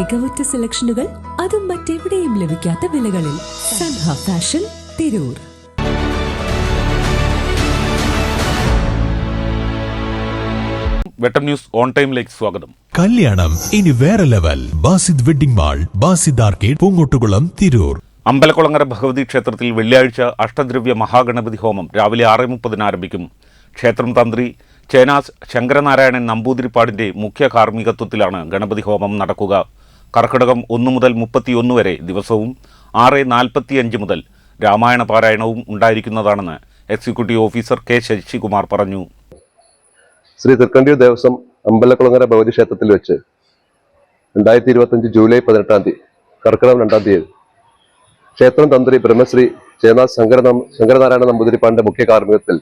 മികവുറ്റ സെലക്ഷനുകൾ അതും മറ്റെവിടെയും ലഭിക്കാത്ത വിലകളിൽ Sanha fashion Tirur. Vettam news on ടൈമിലേക്ക് സ്വാഗതം. കല്യാണം ഇനി വേറെ level. Basid wedding mall Basid arcade Poongottukulam Tirur. Ambalakulangara Bhagavathi ക്ഷേത്രത്തിൽ വെള്ളിയാഴ്ച അഷ്ടദ്രവ്യ മഹാഗണപതി ഹോമം രാവിലെ ആറ് മുപ്പതിന് ആരംഭിക്കും. ക്ഷേത്രം തന്ത്രി ചേനാസ് ശങ്കരനാരായണൻ നമ്പൂതിരിപ്പാടിന്റെ മുഖ്യ കാർമ്മികത്വത്തിലാണ് ഗണപതി ഹോമം നടക്കുക. കർക്കിടകം ഒന്ന് മുതൽ മുപ്പത്തിയൊന്ന് വരെ ദിവസവും ആറ് നാൽപ്പത്തിയഞ്ച് മുതൽ രാമായണ പാരായണവും ഉണ്ടായിരിക്കുന്നതാണെന്ന് എക്സിക്യൂട്ടീവ് ഓഫീസർ കെ ശശികുമാർ പറഞ്ഞു. ശ്രീ തൃക്കണ്ടിയൂർ ദേവസ്വം അമ്പലക്കുളങ്ങര ഭഗവതി ക്ഷേത്രത്തിൽ വെച്ച് രണ്ടായിരത്തി ഇരുപത്തഞ്ച് ജൂലൈ പതിനെട്ടാം തീയതി കർക്കിടകം രണ്ടാം തീയതി ക്ഷേത്രം തന്ത്രി ബ്രഹ്മശ്രീ ചേനാഥ് ശങ്കര ശങ്കരനാരായണ നമ്പൂതിരിപ്പാടിന്റെ മുഖ്യ കാർമ്മികത്തിൽ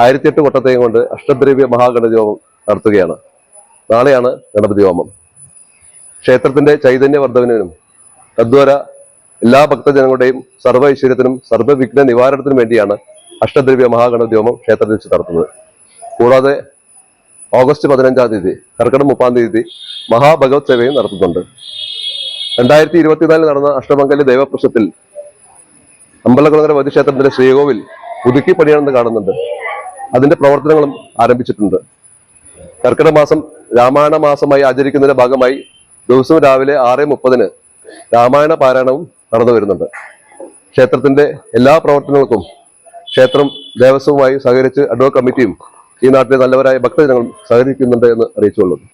ആയിരത്തിയെട്ട് കൊട്ടത്തെയും കൊണ്ട് അഷ്ടദ്രവ്യ മഹാഗണതി ഹോമം നടത്തുകയാണ്. നാളെയാണ് ഗണപതി ഹോമം. ക്ഷേത്രത്തിന്റെ ചൈതന്യവർദ്ധവനും തദ്വാര എല്ലാ ഭക്തജനങ്ങളുടെയും സർവ ഐശ്വര്യത്തിനും സർവവിഘ്ന നിവാരണത്തിനും വേണ്ടിയാണ് അഷ്ടദ്രവ്യ മഹാഗണപതി ഹോമം ക്ഷേത്രത്തിൽ വെച്ച് നടത്തുന്നത്. കൂടാതെ ഓഗസ്റ്റ് പതിനഞ്ചാം തീയതി കർക്കിടം മുപ്പാം തീയതി മഹാഭഗവത് സേവയും നടത്തുന്നുണ്ട്. രണ്ടായിരത്തി ഇരുപത്തിനാലിൽ നടന്ന അഷ്ടമംഗല്യ ദൈവപ്രശ്നത്തിൽ അമ്പലകുളങ്ങര വധിക്ഷേത്രത്തിന്റെ ശ്രീകോവിൽ പുതുക്കി പണിയണമെന്ന് കാണുന്നുണ്ട്. അതിന്റെ പ്രവർത്തനങ്ങളും ആരംഭിച്ചിട്ടുണ്ട്. കർക്കിടക മാസം രാമായണ മാസമായി ആചരിക്കുന്നതിന്റെ ഭാഗമായി ദിവസവും രാവിലെ ആറ് മുപ്പതിന് രാമായണ പാരായണവും നടന്നു വരുന്നുണ്ട്. ക്ഷേത്രത്തിന്റെ എല്ലാ പ്രവർത്തനങ്ങൾക്കും ക്ഷേത്രം ദേവസ്വവുമായി സഹകരിച്ച് അഡ്വോ കമ്മിറ്റിയും ഈ നാട്ടിലെ നല്ലവരായ ഭക്തജനങ്ങളും സഹകരിക്കുന്നുണ്ട് എന്ന് അറിയിച്ചുകൊള്ളുന്നു.